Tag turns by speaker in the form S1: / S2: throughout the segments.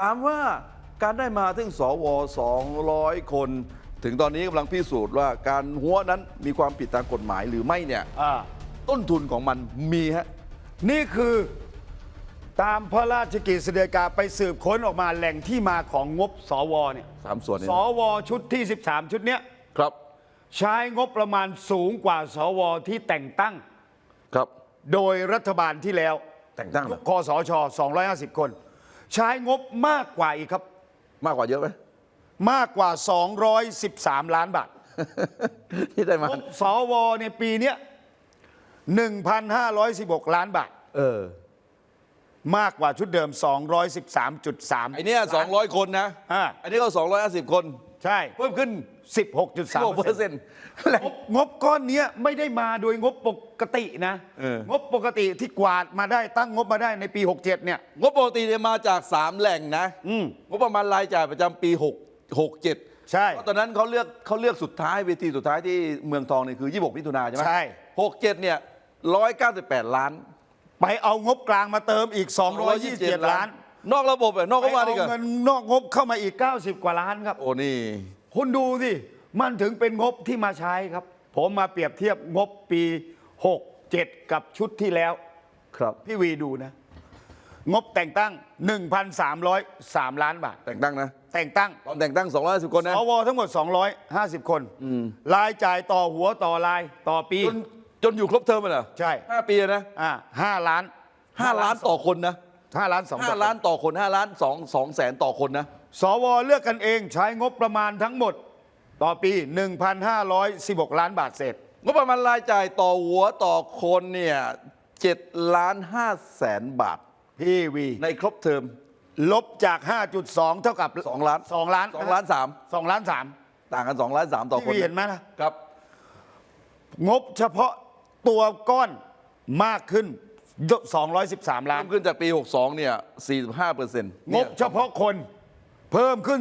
S1: ถามว่าการได้มาถึงสว 200 คน ถึงตอนนี้กำลังพิสูจน์ว่าการหัวนั้นมีความผิดตามกฎหมายหรือไม่เนี่ย
S2: อ่า
S1: ต้นทุนของมันมีฮะ
S2: นี่คือตามพระราชกิจสีกาไปสืบค้นออกมาแหล่งที่มาของงบสวเนี่ย
S1: สามส่วนเนี่ย
S2: สวชุดที่ 13 ชุดเนี้ย
S1: ครับ
S2: ใช้งบประมาณสูงกว่าสวที่แต่งตั้ง
S1: ครับ
S2: โดยรัฐบาลที่แล้ว
S1: แต่งตั้งเหรอ
S2: คอสช 250 คน ใช้งบมากกว่าอีกครับ
S1: มากกว่าเยอะไหม
S2: มากกว่า 213 ล้านบาท
S1: ที่ได้มาง
S2: บสวในปีเนี้ย1,516 ล้านบาท
S1: เออ
S2: มากกว่าชุดเดิม 213.3
S1: ไอเนี้ย200คนนะ
S2: อ่า
S1: อันนี้ก็250คน
S2: ใช่
S1: เพิ่มขึ้น
S2: 16.3
S1: 6เปอร์เซ็นต์
S2: งบงบก้อนเนี้ยไม่ได้มาโดยงบปกตินะ
S1: เออ
S2: งบปกติที่กวาดมาได้ตั้งงบมาได้ในปี 67 เนี่ย
S1: งบปกติเนี่ยมาจาก 3 แหล่งนะ
S2: อืม
S1: งบประมาณรายจ่ายประจำปี6 67
S2: ใช่
S1: เพราะตอนนั้นเขาเลือกเขาเลือกสุดท้ายเวทีสุดท้ายที่เมืองทองเนี่ยคือ 26มิถุนาใช่ไหม
S2: ใช่
S1: 67เนี่ย198 ล้าน
S2: ไปเอางบกลางมาเติมอีก 227 ล้าน
S1: นอกระบบอะนอก
S2: ไป
S1: ก็มา
S2: เอา
S1: ดีกัน
S2: เงินนอกงบเข้ามาอีก 90 กว่าล้านครับ
S1: โอ้นี่
S2: คุณดูสิ มันถึงเป็นงบที่มาใช้ครับ ผมมาเปรียบเทียบงบปี 67 กับชุดที่แล้ว
S1: ครับ
S2: พี่วีดูนะ งบแต่งตั้ง 1,303 ล้านบาท
S1: แต่งตั้งนะ
S2: แต่งตั้ง
S1: ตอนแต่งตั้ง250คนนะ
S2: สวทั้งหมด 250 คนรายจ่ายต่อหัวต่อรายต่อปี
S1: จนจนอยู่ครบเทอมเลยเหรอ
S2: ใช่
S1: ห้าปีนะ
S2: อ่าห้าล้าน
S1: ห้าล้านต่อคนนะ
S2: ห้าล้านสอง
S1: ห้าล้านต่อคนห้าล้านสองสองแสนต่อคนนะ
S2: สวเลือกกันเองใช้งบประมาณทั้งหมด ต่อปี 1,516 ล้านบาทเศษ
S1: งบประมาณรายจ่ายต่อหัวต่อคนเนี่ยเจ็ดล้านห้าแสนบาท
S2: พี่วี
S1: ในครบเทอม
S2: ลบจาก 5.2 เท่ากับ
S1: สองล้าน
S2: 2ล้าน
S1: สองล้านสาม
S2: 2ล้าน
S1: ต่างกัน 2 ล้าน 3 ต่อ
S2: 3
S1: คน
S2: พี่วีเห็นไหมล่ะ
S1: ครับ
S2: งบเฉพาะตัวก้อนมากขึ้น 213 ล้าน
S1: เพิ่มขึ้นจากปี 62 เนี่ย 45เปอร์เซ็นต์
S2: งบเฉพาะคนเพิ่มขึ้น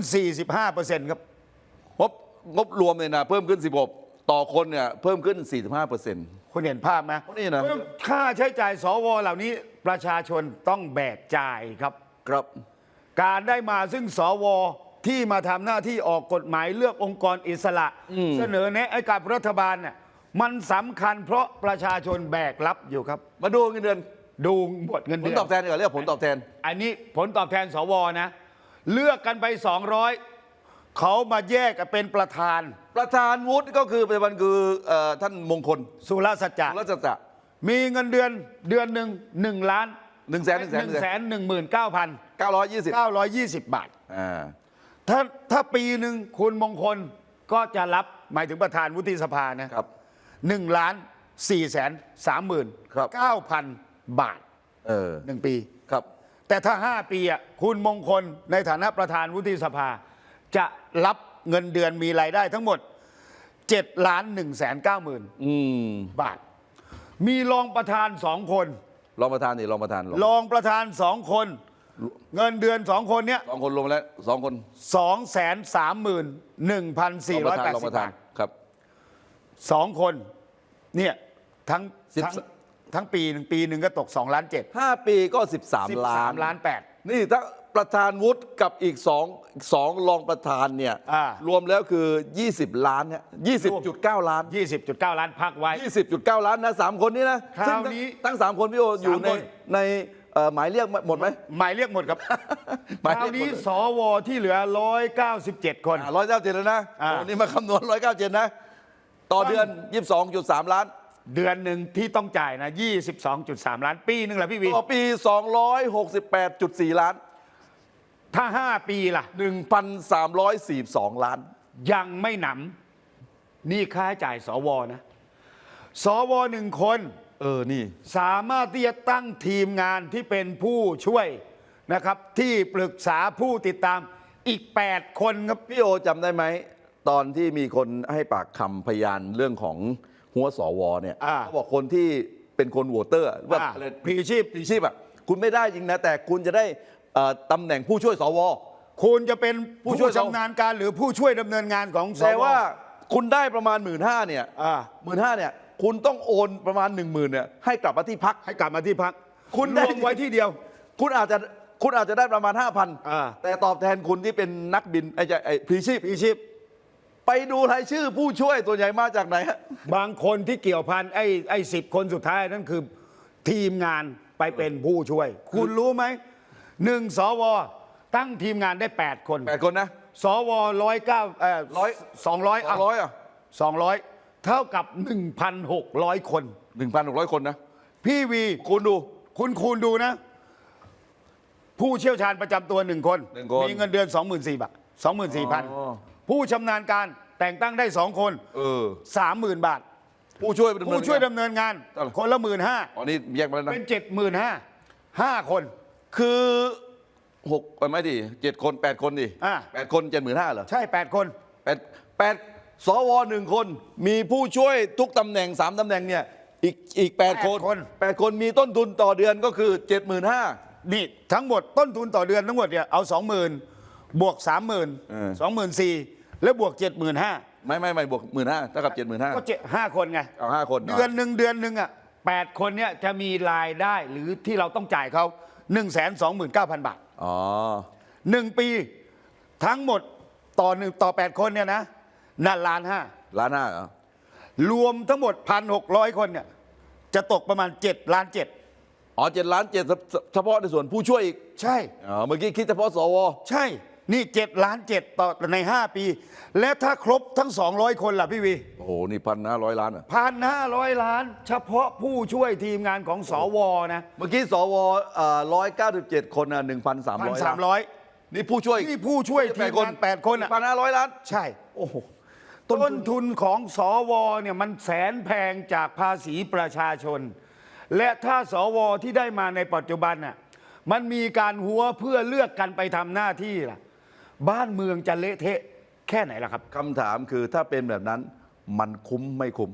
S2: 45%ครับ
S1: งบงบรวมเนี่ยนะเพิ่มขึ้น 16 ต่อคนเนี่ยเพิ่มขึ้น 45เปอร์เซ็นต์
S2: คุณเห็นภาพไหม
S1: นี่นะ
S2: ค่าใช้จ่ายสวเหล่านี้ประชาชนต้องแบกจ่ายครับ
S1: ครับ
S2: การได้มาซึ่งสวที่มาทำหน้าที่ออกกฎหมายเลือกองค์กรอิสระ เสนอแนะให้กับรัฐบาลเนี่ย มันสำคัญเพราะประชาชนแบกรับอยู่ครับ
S1: มาดูเงินเดือน
S2: ดูหมวดเงิน
S1: ผ
S2: เดื
S1: ล
S2: อน
S1: ตอบแทนดีกว่าเรียกผลตอบแทน
S2: อันนี้ผลตอบแทนสวนะ เลือกกันไป 200 เขามาแยกกันเป็นประธาน
S1: ประธานวุฒิก็คือปัจจุบันคือเอ่อท่านมงคล
S2: สุรสัจจะ
S1: รัชจะ
S2: มีเงินเดือนเดือนหนึ่งหนึ่งล้าน
S1: หนึ่งแสนหนึ่งแสน
S2: หนึ่งแสนหนึ่งหมื่นเก้าพัน
S1: เก้าร้อยยี่สิบ
S2: เก้าร้อยยี่สิบบาท
S1: อ่า
S2: ถ้าถ้าปีหนึ่งคุณมงคลก็จะรับหมายถึงประธานวุฒิสภานะ ครับ หนึ่งล้านสี่แสนสามหมื่น
S1: ครับ
S2: เก้าพันบาท
S1: เออ
S2: หนึ่งปี
S1: ครับ
S2: แต่ถ้าห้าปีอะคุณมงคลในฐานะประธานวุฒิสภา จะรับเงินเดือนมีรายได้ทั้งหมด7ล้าน1แสน9หมื่น
S1: อืม
S2: บาท มีรองประธานสองคน
S1: รองประธานนี่รองประธานรอง
S2: รองประธานสองคน เงินเดือนสองคนเนี้ย
S1: สองคนรวมแล้วสองคน
S2: สองแสนสามหมื่นหนึ่งพันสี่ร้อยแปด
S1: รอง
S2: สิ
S1: ป
S2: บ
S1: ระธา
S2: บานท
S1: ครับ
S2: สองคนเนี่ยทั้ง
S1: สิบ
S2: ทั้งทั้งปีหนึ่งปีหนึ่งก็ตกสองล้านเจ็ด
S1: ห้าปีก็
S2: สิบ
S1: 13
S2: สา
S1: ล้าน
S2: มล้านแปด
S1: นี่ถ้าประธานวุฒิกับอีกสองสองรองประธานเนี่ย
S2: อ่าร
S1: วมแล้วคือ 20 ล้านเนี่ย20.9ล้าน
S2: ยี่สิบจุดเก้าล้านพักไว้
S1: 20.9ล้านนะสามคนนี้นะ
S2: คราว
S1: ซึ่ง
S2: นี้
S1: ทั้งทั้งสามคนพี่โออยู่ใน
S2: สามคน
S1: ในเอ่อหมายเรียกหมดไหม
S2: หมายเรียกหมดครับ
S1: หมาย
S2: ค
S1: เรี
S2: ราย
S1: กหมด
S2: วนี้สวที่เหลือ 197 คน
S1: ร้อยเก้าเจ็ดแล้วนะ
S2: อ่า
S1: โอ้นี่มาคำนวณร้อยเก้าเจ็ดนะ ต่อเดือน 22.3 ล้าน
S2: เดือนหนึ่งที่ต้องจ่ายนะ 22.3 ล้าน ปีหนึ่งแหละพี่วี
S1: ต่อปี 268.4 ล้าน
S2: ถ้า 5 ปีล่ะ
S1: 1,342 ล้าน
S2: ยังไม่หนำนี่ค่าใช้จ่ายสวนะ สวหนึ่งคน
S1: เออ นี่
S2: สามารถที่จะตั้งทีมงานที่เป็นผู้ช่วยนะครับ ที่ปรึกษาผู้ติดตามอีก 8 คนครับ
S1: พี่โอจำได้ไหม ตอนที่มีคนให้ปากคำพยานเรื่องของหัวสวเนี่ย
S2: อ่า
S1: เขาบอกคนที่เป็นคนโหวตเตอร์ว่า
S2: อ่า
S1: อะไร
S2: พลีชีพ
S1: พลีชีพอะคุณไม่ได้จริงนะ แต่คุณจะได้เอ่อตำแหน่งผู้ช่วยสว
S2: คุณจะเป็น
S1: ผู้
S2: ผู้
S1: ช่วย
S2: ชำนาญการหรือผู้ช่วยดำเนินงานของสว
S1: แต่ว่าคุณได้ประมาณหมื่นห้าเนี่ย
S2: อ่า
S1: หมื่นห้าเนี่ยคุณต้องโอนประมาณหนึ่งหมื่นเนี่ยให้กลับมาที่พัก
S2: ให้กลับมาที่พัก
S1: คุณ
S2: ร
S1: ได้
S2: วมไว้ที่เดียว
S1: คุณอาจจะคุณอาจจะได้ประมาณ
S2: อ่า
S1: 5,000แต่ตอบแทนคุณที่เป็นนักบินไอ้จะไอ้พลีชีพ
S2: พี่ชิป
S1: ไปดูรายชื่อผู้ช่วยตัวใหญ่มาจากไหนฮะ
S2: บางคนที่เกี่ยวพันไอ้ไอ้สิบคนสุดท้ายนั่นคือทีมงานไปเป็นผู้ช่วย คุณรู้ไหมหนึ่งสวตั้งทีมงานได้ 8 คน
S1: แปดคนนะ
S2: สวร้อยเก้าเอ่อ
S1: ร้อย
S2: สองร้อย
S1: สองร้อยอะ
S2: สองร้อยเท่ากับ 1,600 คน
S1: หนึ่งพันหกร้อยคนนะ
S2: พี่วี
S1: คุณดู
S2: คุณคูณดูนะ ผู้เชี่ยวชาญประจำตัวหนึ่งคน
S1: หนึ่งคน
S2: มีเงินเดือน 24,000บาท24,000
S1: อ๋อ
S2: ผู้ชำนาญการแต่งตั้งได้2คน
S1: เออ
S2: 30,000บาท
S1: ผู้ช่วยเป็น
S2: ผู้ช่วยดำเนินงาน
S1: เท่าไหร่
S2: คนละหมื่นห้า
S1: อ๋อนี่แยกมาแล้วนะ
S2: เป็นเจ็ดหมื่นห้าห้าคน
S1: คือ หกเอ้ยไม่ดิเจ็ดคนแปดคนดิ
S2: อ่า
S1: แปดคนเจ็ดหมื่นห้าเหรอ
S2: ใช่แปดคน
S1: แปดแปดสวหนึ่งคน มีผู้ช่วยทุกตำแหน่งสามตำแหน่งเนี่ย อีกอีกแปดคน แปดคนมีต้นทุนต่อเดือนก็คือเจ็ดหมื่นห้า
S2: นี่ทั้งหมดต้นทุนต่อเดือนทั้งหมดเนี่ยเอาสองหมื่นบวกสามหมื่น
S1: เออ
S2: สองหมื่นสี่ แล้วบวกเจ็ดหมื่นห้า
S1: ไม่ไม่ไม่บวกหมื่นห้าเท่ากับเจ็ดหมื่นห้า
S2: ก็เจ็ดห้าคนไง
S1: เอาห้าคน
S2: เดือนหนึ่งเดือนหนึ่งอะแปดคนเนี่ยจะมีรายได้หรือที่เราต้องจ่ายเขาหนึ่งแสนสองหมื่นเก้าพันบาท
S1: อ๋อ
S2: หนึ่งปีทั้งหมดต่อหนึ่งต่อแปดคนเนี่ยนะนั่นล้านห้า
S1: ล้านห้าเหรอ
S2: รวมทั้งหมดพันหกร้อยคนเนี่ยจะตกประมาณเจ็ดล้านเจ็ด
S1: อ๋อเจ็ดล้านเจ็ดเฉพาะในส่วนผู้ช่วยอีก
S2: ใช่
S1: อ๋อเมื่อกี้คิดเฉพาะสว
S2: ใช่ นี่เจ็ดล้านเจ็ดต่อใน 5 ปี และถ้าครบทั้ง 200 คนล่ะพี่วี
S1: โอ้โห นี่พันห้าร้อยล้านอะ
S2: พันห้าร้อยล้าน เฉพาะผู้ช่วยทีมงานของสวนะ
S1: เมื่อกี้สวร้อยเก้าสิบเจ็ดคนอะหนึ่งพันสาม
S2: พัน
S1: ร้อย
S2: สามร้อย
S1: นี่ผู้ช่วย
S2: นี่ผู้ช่วยทีมงานแปดคนอะ
S1: พันห้าร้อยล้าน
S2: ใช่
S1: โอ้โห
S2: ต้นทุนของสวเนี่ยมันแสนแพงจากภาษีประชาชน และถ้าสวที่ได้มาในปัจจุบันน่ะมันมีการหัวเพื่อเลือกกันไปทำหน้าที่ล่ะ บ้านเมืองจะเละเทะแค่ไหนล่ะครับ
S1: คำถามคือถ้าเป็นแบบนั้นมันคุ้มไม่คุ้ม